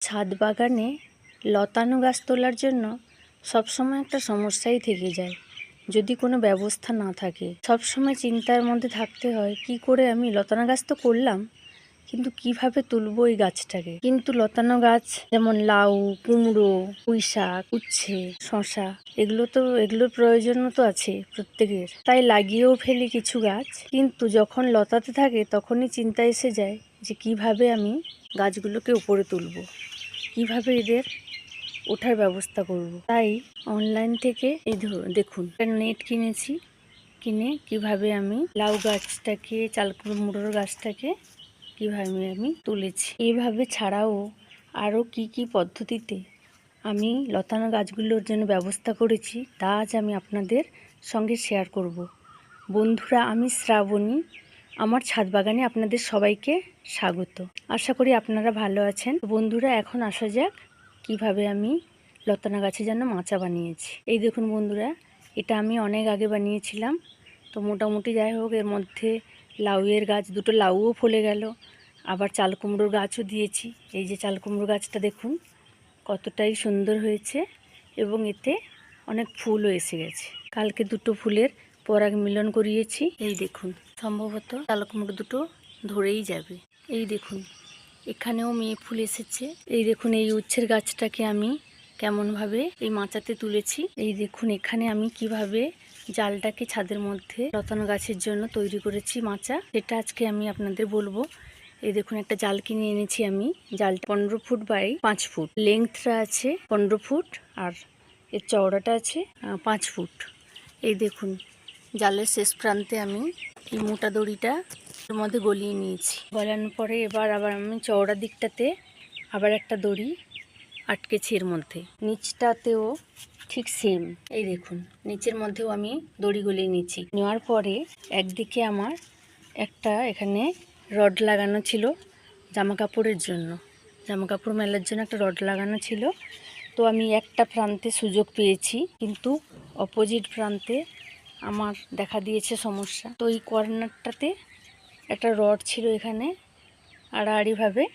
ছাদ বাগানে লতানো গাছ তোলার জন্য সবসময় একটা সমস্যাই থেকে যায়, যদি কোনো ব্যবস্থা না থাকে। সবসময় চিন্তার মধ্যে থাকতে হয়, কি করে আমি লতানো গাছ তো করলাম, কিন্তু কীভাবে তুলবো এই গাছটাকে? কিন্তু লতানো গাছ, যেমন লাউ, কুমড়ো পুঁই শাক উচ্ছে শশা এগুলো তো, এগুলোর প্রয়োজন তো আছে প্রত্যেকের। তাই লাগিয়েও ফেলি কিছু গাছ, কিন্তু যখন লতাতে থাকে তখনই চিন্তা এসে যায় যে কীভাবে আমি গাছগুলোকে উপরে তুলবো, কীভাবে এদের ওঠার ব্যবস্থা করব। তাই অনলাইন থেকে এই দেখুন নেট কিনেছি, কিনে কীভাবে আমি লাউ গাছটাকে চাল কুমড়োর গাছটাকে কীভাবে আমি তুলেছি এইভাবে ছাড়াও আরও কি কি পদ্ধতিতে আমি লতানো গাছগুলোর জন্য ব্যবস্থা করেছি, তা আজ আমি আপনাদের সঙ্গে শেয়ার করব বন্ধুরা, আমি শ্রাবণী আমার ছাদ বাগানে আপনাদের সবাইকে স্বাগত। আশা করি আপনারা ভালো আছেন। বন্ধুরা, এখন আসা যাক কীভাবে আমি লতানা গাছে যেন মাচা বানিয়েছি। এই দেখুন বন্ধুরা, এটা আমি অনেক আগে বানিয়েছিলাম। তো মোটামুটি যাই হোক, এর মধ্যে লাউয়ের গাছ, দুটো লাউও ফলে গেল। আবার চাল কুমড়োর গাছও দিয়েছি। এই যে চাল কুমড়ো গাছটা দেখুন, কতটাই সুন্দর হয়েছে এবং এতে অনেক ফুলও এসে গেছে। কালকে দুটো ফুলের পরাগ মিলন করিয়েছি। এই দেখুন। সম্ভবত চাল কুমড়ো দুটো ধরেই যাবে। এই দেখুন, এখানেও মেয়ে ফুল এসেছে। এই দেখুন, এই উচ্ছের গাছটাকে আমি কেমনভাবে এই মাচাতে তুলেছি। এই দেখুন, এখানে আমি কীভাবে জালটাকে ছাদের মধ্যে লতানো গাছের জন্য তৈরি করেছি মাচা। সেটা আজকে আমি আপনাদের বলব। এই দেখুন, একটা জাল কিনে এনেছি আমি। জালটা পনেরো ফুট বাই পাঁচ ফুট। লেংথটা আছে পনেরো ফুট আর এর চওড়াটা আছে পাঁচ ফুট। এই দেখুন জালের শেষ প্রান্তে আমি এই মোটা দড়িটা এর মধ্যে গলিয়ে নিয়েছি। গলানোর পরে এবার আবার আমি চওড়া দিকটাতে আবার একটা দড়ি আটকেছি এর মধ্যে। নিচটাতেও ঠিক সেম এই দেখুন, নিচের মধ্যেও আমি দড়ি গলিয়ে নিয়েছি। নেওয়ার পরে একদিকে আমার একটা এখানে রড লাগানো ছিল জামা কাপড়ের জন্য। জামা কাপড় মেলার জন্য একটা রড লাগানো ছিল। তো আমি একটা প্রান্তে সুযোগ পেয়েছি, কিন্তু অপোজিট প্রান্তে আমার দেখা দিয়েছে সমস্যা। তো এই কর্নারটাতে একটা রড ছিল এখানে আড়াআড়িভাবে।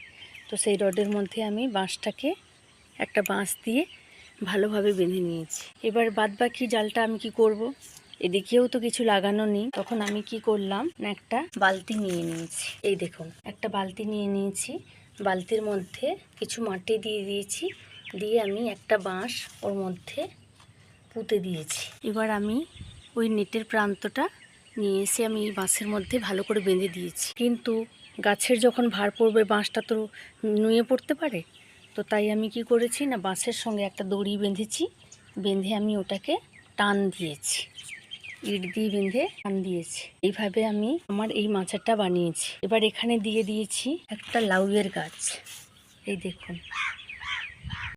তো সেই রডের মধ্যে আমি বাঁশটাকে একটা বাঁশ দিয়ে ভালোভাবে বেঁধে নিয়েছি। এবার বাদ বাকি জালটা আমি কি করব। এদিকেও তো কিছু লাগানো নেই। তখন আমি কি করলাম? না, একটা বালতি নিয়ে নিয়েছি। এই দেখুন, একটা বালতি নিয়ে নিয়েছি। বালতির মধ্যে কিছু মাটি দিয়ে দিয়েছি। দিয়ে আমি একটা বাঁশ ওর মধ্যে পুঁতে দিয়েছি। এবার আমি ওই নেটের প্রান্তটা নিয়ে এসে আমি বাঁশের মধ্যে ভালো করে বেঁধে দিয়েছি। কিন্তু গাছের যখন ভার পড়বে, বাঁশটা তো নুয়ে পড়তে পারে, তো তাই আমি কি করেছি না, বাঁশের সঙ্গে একটা দড়ি বেঁধেছি, বেঁধে আমি ওটাকে টান দিয়েছি। ইট দিয়ে বেঁধে টান দিয়েছি। এইভাবে আমি আমার এই মাচাটা বানিয়েছি। এবার এখানে দিয়ে দিয়েছি একটা লাউয়ের গাছ। এই দেখুন।